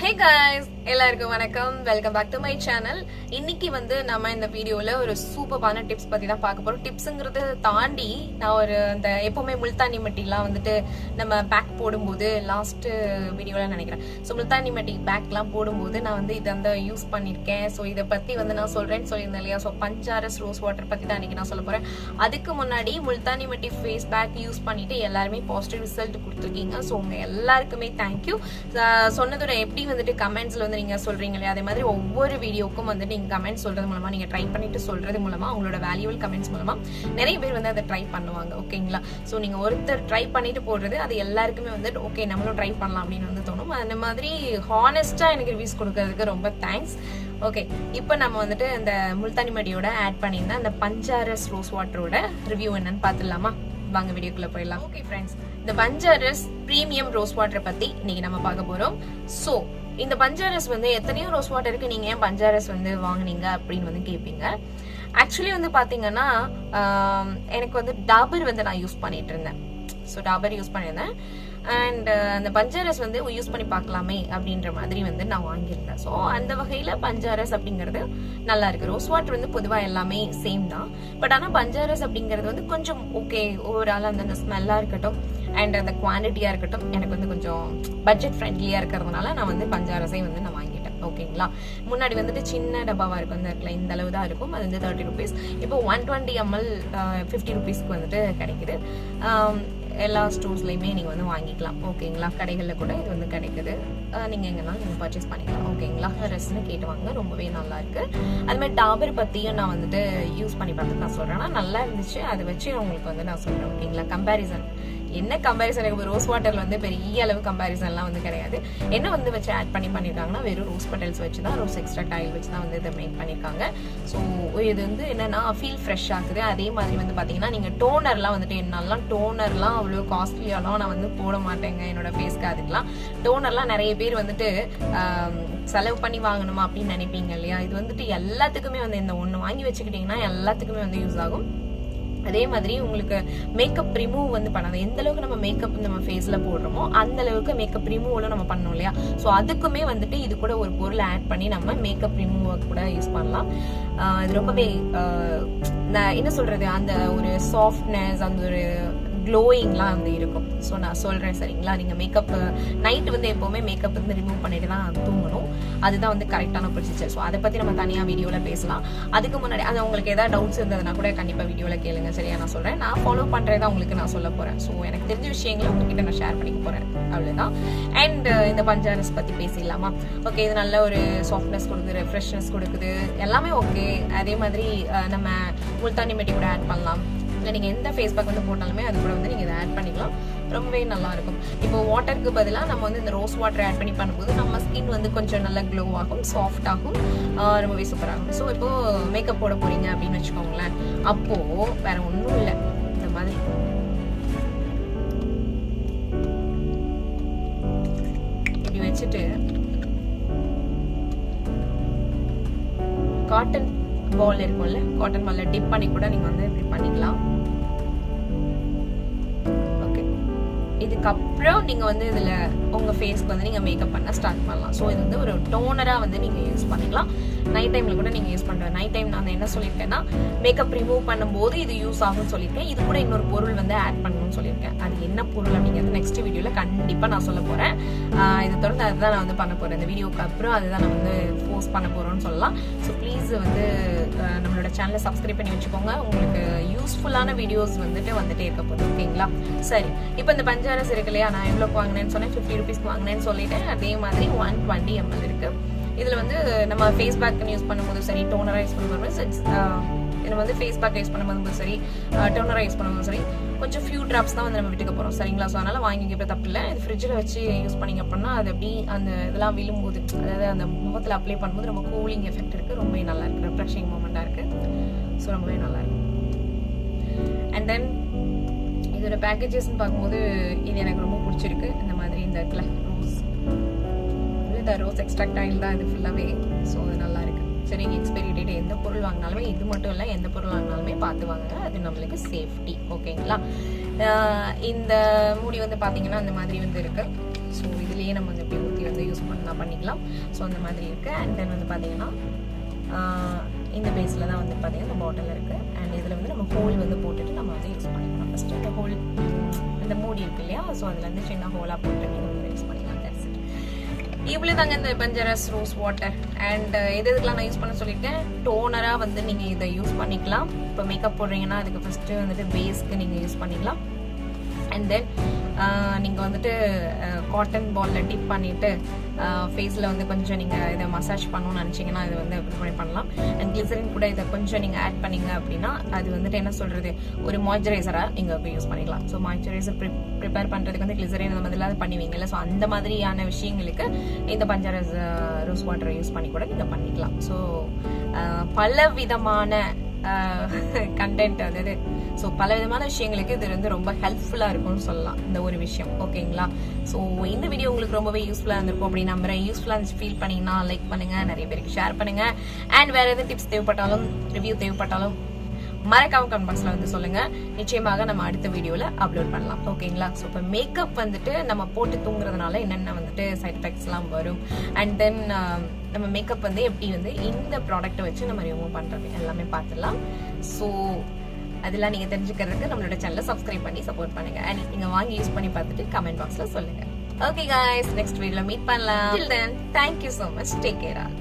Hey guys, எல்லாருக்கும் வணக்கம். Welcome back to my channel இன்னைக்கு வந்து நம்ம இந்த வீடியோல ஒரு சூப்பரான டிப்ஸ் பத்தி தான் பார்க்க போறோம். டிப்ஸுங்கிறத தாண்டி நான் ஒரு அந்த எப்பவுமே முல்தானி மட்டிலாம் வந்துட்டு நம்ம பேக் போடும்போது லாஸ்ட் வீடியோல நினைக்கிறேன். ஸோ முல்தானி மட்டி பேக்லாம் போடும்போது நான் வந்து இதை அந்த யூஸ் பண்ணியிருக்கேன். ஸோ இதை பத்தி வந்து நான் சொல்றேன்னு சொல்லியிருந்தேன் இல்லையா? ஸோ பஞ்சாரஸ் ரோஸ் வாட்டர் பத்தி தான் இன்னைக்கு நான் சொல்ல போறேன். அதுக்கு முன்னாடி முல்தானி மட்டி ஃபேஸ் பேக் யூஸ் பண்ணிட்டு எல்லாருமே பாசிட்டிவ் ரிசல்ட் கொடுத்துருக்கீங்க. ஸோ உங்க எல்லாருக்குமே தேங்க்யூ சொன்னதோட எப்படி வந்துட்டு கமெண்ட்ஸ்ல வந்து நீங்க சொல்றீங்க இல்லையா? அதே மாதிரி ஒவ்வொரு வீடியோக்கும் வந்து நீங்க கமெண்ட் சொல்றது மூலமா நீங்க ட்ரை பண்ணிட்டு சொல்றது மூலமா உங்களோட வேல்யூபிள் கமெண்ட்ஸ் மூலமா நிறைய பேர் வந்து அதை ட்ரை பண்ணுவாங்க ஓகேங்களா ஸோ நீங்க ஒருத்தர் ட்ரை பண்ணிட்டு போடுறது அது எல்லாருக்குமே வந்து ஓகே நம்மளும் ட்ரை பண்ணலாம் அப்படின்னு வந்து தோணும். அந்த மாதிரி ஹானஸ்டா எனக்கு ரிவ்யூஸ் கொடுக்கறதுக்கு ரொம்ப தேங்க்ஸ் ஓகே இப்போ நம்ம வந்துட்டு இந்த முல்தானி மடியோட ஆட் பண்ணியிருந்த அந்த பஞ்சாரஸ் ரோஸ் வாட்டரோட ரிவ்யூ என்னன்னு பார்த்துடலாமா? வாங்க வீடியோக்குள்ள போயிடலாம். ஓகே ஃப்ரெண்ட்ஸ் இந்த பஞ்சாரஸ் பிரீமியம் ரோஸ் வாட்டரை பத்தி இன்னைக்கு நம்ம பார்க்க போறோம். சோ இந்த பஞ்சாரஸ் வந்து எத்தனையோ ரோஸ் வாட்டருக்கு நீங்க ஏன் பஞ்சாரஸ் வந்து வாங்குனீங்க அப்படின்னு வந்து கேட்பீங்க ஆக்சுவலி வந்து பாத்தீங்கன்னா எனக்கு வந்து டாபர் வந்து நான் யூஸ் பண்ணிட்டு இருந்தேன். ஸோ டாபர் யூஸ் பண்ணியிருந்தேன். அண்ட் அந்த பஞ்சாரஸ் வந்து யூஸ் பண்ணி பார்க்கலாமே அப்படின்ற மாதிரி வந்து நான் வாங்கியிருந்தேன். ஸோ அந்த வகையில் பஞ்சாரஸ் அப்படிங்கிறது நல்லா இருக்கு. ரோஸ் வாட்டர் வந்து பொதுவாக எல்லாமே சேம் தான். பட் ஆனால் பஞ்சாரஸ் அப்படிங்கிறது வந்து கொஞ்சம் ஓகே ஓவரால் அந்த ஸ்மெல்லாக இருக்கட்டும். அண்ட் அந்த குவான்டிட்டியாக இருக்கட்டும் எனக்கு வந்து கொஞ்சம் பட்ஜெட் ஃப்ரெண்ட்லியாக இருக்கிறதுனால நான் வந்து பஞ்சாரஸை வந்து நான் வாங்கிட்டேன். ஓகேங்களா முன்னாடி வந்துட்டு சின்ன டப்பாவா இருக்கும். இந்த இடத்துல இந்த அளவு தான் இருக்கும். அது வந்து தேர்ட்டி ருபீஸ் இப்போ ஒன் டுவெண்ட்டி எம்எல் ஃபிஃப்டி ருபீஸ்க்கு வந்துட்டு கிடைக்குது. எல்லா ஸ்டோர்ஸ்லையுமே நீங்கள் வந்து வாங்கிக்கலாம். ஓகேங்களா? கடைகளில் கூட இது வந்து கிடைக்குது. நீங்கள் எங்கேனாலும் நீங்கள் பர்ச்சேஸ் பண்ணிக்கலாம். ஓகேங்களா? ரெஸ்ட்னு கேட்டு வாங்க. ரொம்பவே நல்லா இருக்கு டாபர் பற்றியும் நான் வந்துட்டு யூஸ் பண்ணி பார்த்துட்டு நான் சொல்கிறேன் ஆனால் நல்லா இருந்துச்சு. அதை வச்சு உங்களுக்கு வந்து நான் சொல்கிறேன் ஓகேங்களா? கம்பேரிசன் என்ன கம்பேரிசன் எனக்கு ரோஸ் வாட்டரில் வந்து பெரிய அளவு கம்பேரிசன்லாம் வந்து கிடையாது. என்ன வந்து வச்சு ஆட் பண்ணி பண்ணியிருக்காங்கன்னா வெறும் ரோஸ் பட்டல்ஸ் வச்சு தான் ரோஸ் எக்ஸ்ட்ரா டைல் வச்சு தான் வந்து இதை மேக் பண்ணியிருக்காங்க ஸோ இது வந்து என்னென்னா ஃபீல் ஃப்ரெஷ் ஆகுது. அதே மாதிரி வந்து பார்த்தீங்கன்னா நீங்கள் டோனர்லாம் வந்துட்டு என்னாலாம் டோனர்லாம் அவ்வளோ காஸ்ட்லியாலாம் நான் வந்து போட மாட்டேங்க என்னோட ஃபேஸ்க்கு அதுக்கெலாம் டோனர்லாம் நிறைய பேர் வந்துட்டு செலவு பண்ணி வாங்கணுமா அப்படின்னு நினைப்பீங்க இல்லையா? இது வந்துட்டு எல்லாத்துக்குமே வந்து இந்த ஒன்று வாங்கி வச்சுக்கிட்டிங்கன்னா எல்லாத்துக்குமே வந்து யூஸ் ஆகும். அதே மாதிரி உங்களுக்கு மேக்கப் ரிமூவ் வந்து பண்ணாது எந்த அளவுக்கு நம்ம மேக்கப் நம்ம ஃபேஸ்ல போடுறோமோ அந்த அளவுக்கு மேக்கப் ரிமூவ்ல நம்ம பண்ணோம் இல்லையா? ஸோ அதுக்குமே வந்துட்டு இது கூட ஒரு பொருள் ஆட் பண்ணி நம்ம மேக்கப் ரிமூவ் கூட யூஸ் பண்ணலாம். இது ரொம்பவே நான் என்ன சொல்றது? அந்த ஒரு சாஃப்ட்னஸ் அந்த ஒரு க்ளோயிங்லாம் வந்து இருக்கும். ஸோ நான் சொல்கிறேன் சரிங்களா? நீங்கள் மேக்கப் நைட் வந்து எப்போவுமே மேக்கப் வந்து ரிமூவ் பண்ணிட்டு தான் தூங்கணும். அதுதான் வந்து கரெக்டான ப்ரொசீஜர் ஸோ அதை பற்றி நம்ம தனியாக வீடியோவில் பேசலாம். அதுக்கு முன்னாடி அது உங்களுக்கு ஏதாவது டவுட்ஸ் இருந்ததுன்னா கூட கண்டிப்பாக வீடியோவில் கேளுங்க சரியா? நான் சொல்கிறேன் நான் ஃபாலோ பண்ணுறதை உங்களுக்கு நான் சொல்ல போகிறேன் ஸோ எனக்கு தெரிஞ்ச விஷயங்களை உங்ககிட்ட நான் ஷேர் பண்ணிக்க போகிறேன் அவ்வளோதான் அண்ட் இந்த பஞ்சாரஸ் பற்றி பேசிடலாமா? ஓகே இது நல்ல ஒரு சாஃப்ட்னஸ் கொடுக்குது ஃப்ரெஷ்னஸ் கொடுக்குது. எல்லாமே ஓகே அதே மாதிரி நம்ம முல்தானி மெட்டி கூட ஆட் பண்ணலாம். இல்லை நீங்கள் எந்த ஃபேஸ் பேக் வந்து போட்டாலுமே அது கூட வந்து நீங்கள் இதை ஆட் பண்ணிக்கலாம். ரொம்பவே நல்லாயிருக்கும். இப்போ வாட்டருக்கு பதிலாக நம்ம வந்து இந்த ரோஸ் வாட்டர் ஆட் பண்ணி பண்ணும்போது நம்ம ஸ்கின் வந்து கொஞ்சம் நல்லா க்ளோ ஆகும் சாஃப்ட் ஆகும். ரொம்பவே சூப்பராகும் ஸோ இப்போது மேக்கப் போட போகிறீங்க அப்படின்னு வச்சுக்கோங்களேன். அப்போது வேறு ஒன்றும் இல்லை. இந்த மாதிரி. இப்படி வச்சுட்டு காட்டன் பால் இருக்கும்ல காட்டன் பாலில் டிப் பண்ணி கூட நீங்கள் வந்து இப்படி பண்ணிக்கலாம். இதுக்கப்புறம் நீங்கள் வந்து இதில் உங்கள் ஃபேஸ்க்கு வந்து நீங்கள் மேக்கப் பண்ண ஸ்டார்ட் பண்ணலாம். ஸோ இது வந்து ஒரு டோனராக வந்து நீங்கள் யூஸ் பண்ணிக்கலாம். நைட் டைம்ல கூட நீங்க யூஸ் பண்ற நைட் டைம் நான் என்ன சொல்லியிருக்கேன்னா மேக்கப் ரிமூவ் பண்ணும்போது இது யூஸ் ஆகும்னு சொல்லியிருக்கேன். இது கூட இன்னொரு பொருள் வந்து ஆட் பண்ணணும்னு சொல்லியிருக்கேன். அது என்ன பொருள் அப்படிங்கிறது நெக்ஸ்ட் வீடியோல கண்டிப்பா நான் சொல்ல போறேன். இதை இது தொடர்ந்து அதுதான் நான் வந்து பண்ண போறேன். இந்த வீடியோக்கு அப்புறம் அதுதான் நான் வந்து போஸ்ட் பண்ண போறோம்னு சொல்லலாம். ஸோ ப்ளீஸ் வந்து நம்மளோட சேனலை சப்ஸ்கிரைப் பண்ணி வச்சுக்கோங்க. உங்களுக்கு யூஸ்ஃபுல்லான வீடியோஸ் வந்துட்டு வந்துட்டே இருக்க போகுது ஓகேங்களா? சரி. இப்போ இந்த பஞ்சாரஸ் இருக்கு இல்லையா நான் எவ்வளோக்கு வாங்கினேன்னு சொன்னேன்? ஃபிஃப்டி ருபீஸ்க்கு வாங்கினேன்னு சொல்லிட்டேன். அதே மாதிரி ஒன் டுவெண்ட்டி எம்எல் இருக்குது இதில் வந்து நம்ம ஃபேஸ் பேக் யூஸ் பண்ணும்போது சரி டோனராக யூஸ் பண்ணும்போது சரி, இதில் வந்து ஃபேஸ் பேக் யூஸ் பண்ணும்போது சரி டோனராக யூஸ் பண்ணும்போது சரி கொஞ்சம் ஃபியூ ட்ராப்ஸ் தான் வந்து நம்ம விட்டுக்க போகிறோம் சரிங்களா? ஸோ அதனால் வாங்கிக்க தப்பு இல்லை. இது ஃப்ரிட்ஜில் வச்சு யூஸ் பண்ணிங்க அப்படின்னா அது அப்படி அந்த இதெல்லாம் விழும்போது அதாவது அந்த முகத்தில் அப்ளை பண்ணும்போது ரொம்ப கூலிங் எஃபெக்ட் இருக்குது ரொம்பவே நல்லா இருக்குது ரெஃப்ரெஷிங் மூமெண்ட்டாக இருக்குது ஸோ ரொம்பவே நல்லா இருக்கும் அண்ட் தென் இதோட பேக்கேஜஸ்ன்னு பார்க்கும்போது இது எனக்கு ரொம்ப பிடிச்சிருக்கு இந்த மாதிரி இந்த இருக்குல்ல ரோஸ் இந்த ரோஸ் எக்ஸ்ட்ராக்ட் ஆயில் தான் இது ஃபுல்லாகவே ஸோ அது நல்லா இருக்கு நீங்கள் எக்ஸ்பைரி டேட் எந்த பொருள் வாங்கினாலுமே இது மட்டும் இல்லை எந்த பொருள் வாங்கினாலுமே பார்த்து வாங்குங்க. அது நம்மளுக்கு சேஃப்டி ஓகேங்களா இந்த மூடி வந்து பார்த்தீங்கன்னா அந்த மாதிரி வந்து இருக்கு. ஸோ இதுலேயே நம்ம வந்து இப்படி ஊற்றி வந்து யூஸ் பண்ணலாம் பண்ணிக்கலாம். ஸோ அந்த மாதிரி இருக்குது அண்ட் தென் வந்து பார்த்தீங்கன்னா இந்த பேஸில் தான் வந்து பார்த்தீங்கன்னா இந்த பாட்டில் இருக்குது அண்ட் இதில் வந்து நம்ம ஹோல் வந்து போட்டுட்டு நம்ம வந்து யூஸ் பண்ணிக்கலாம். ஃபஸ்ட்டு இந்த ஹோல் இந்த மூடி இருக்கு இல்லையா? ஸோ அதில் வந்து சின்ன ஹோலாக போட்டு நீங்கள் வந்து யூஸ் பண்ணிக்கலாம். இவ்வளோ தாங்க இந்த பஞ்சரஸ் ரோஸ் வாட்டர். அண்ட் எது இதுக்கெலாம் நான் யூஸ் பண்ண சொல்லிட்டேன் டோனராக வந்து நீங்கள் இதை யூஸ் பண்ணிக்கலாம். இப்போ மேக்கப் போடுறீங்கன்னா அதுக்கு ஃபஸ்ட்டு வந்துட்டு பேஸ்க்கு நீங்கள் யூஸ் பண்ணிக்கலாம். அண்ட் தென் நீங்கள் வந்துட்டு காட்டன் பாலில் டிப் பண்ணிவிட்டு ஃபேஸில் வந்து கொஞ்சம் நீங்கள் இதை மசாஜ் பண்ணணும்னு நினச்சிங்கன்னா இது வந்து ப்ரிப்பேர் பண்ணலாம். அண்ட் கிளிசரின் கூட இதை கொஞ்சம் நீங்கள் ஆட் பண்ணிங்க அப்படின்னா அது வந்துட்டு என்ன சொல்கிறது ஒரு மாய்ச்சரைசராக நீங்கள் யூஸ் பண்ணிக்கலாம். ஸோ மாய்ச்சரைசர் ப்ரிப்பேர் பண்ணுறதுக்கு வந்து கிளிசரின் அந்த மாதிரிலாம் பண்ணுவீங்கல்ல. ஸோ அந்த மாதிரியான விஷயங்களுக்கு இந்த பஞ்சரஸ் ரோஸ் வாட்டரை யூஸ் பண்ணி கூட நீங்கள் பண்ணிக்கலாம். ஸோ பல விதமான கண்டென்ட் அதாவது ஸோ பல விதமான விஷயங்களுக்கு இது வந்து ரொம்ப ஹெல்ப்ஃபுல்லாக இருக்கும்னு சொல்லலாம் இந்த ஒரு விஷயம். ஓகேங்களா ஸோ இந்த வீடியோ உங்களுக்கு ரொம்பவே யூஸ்ஃபுல்லாக இருந்திருக்கும் அப்படின்னு நம்புறேன். யூஸ்ஃபுல்லாக இருந்துச்சு ஃபீல் பண்ணிங்கன்னா லைக் பண்ணுங்கள் நிறைய பேருக்கு ஷேர் பண்ணுங்கள் அண்ட் வேறு எதுவும் டிப்ஸ் தேவைப்பட்டாலும் ரிவ்யூ தேவைப்பட்டாலும் மறக்காம கமெண்ட் பாக்ஸ்ல வந்து சொல்லுங்க. நிச்சயமாக நம்ம அடுத்த வீடியோல அப்லோட் பண்ணலாம். ஓகேங்களா ஸோ இப்போ மேக்கப் வந்துட்டு நம்ம போட்டு தூங்குறதுனால என்னென்ன வந்துட்டு சைட் எஃபெக்ட்ஸ்லாம் வரும்? அண்ட் தென் நம்ம மேக்கப் வந்து எப்படி வந்து இந்த ப்ராடக்ட்டை வச்சு நம்ம ரிமூவ் பண்றது? எல்லாமே பார்த்துடலாம். ஸோ அதெல்லாம் நீங்க தெரிஞ்சுக்கிறதுக்கு நம்மளோட சேனலை சப்ஸ்கிரைப் பண்ணி சப்போர்ட் பண்ணுங்க. அண்ட் நீங்க வாங்கி யூஸ் பண்ணி பார்த்துட்டு கமெண்ட் பாக்ஸ்ல சொல்லுங்க. ஓகே காய்ஸ் நெக்ஸ்ட் வீடியோல மீட் பண்ணலாம். Thank you then much take care all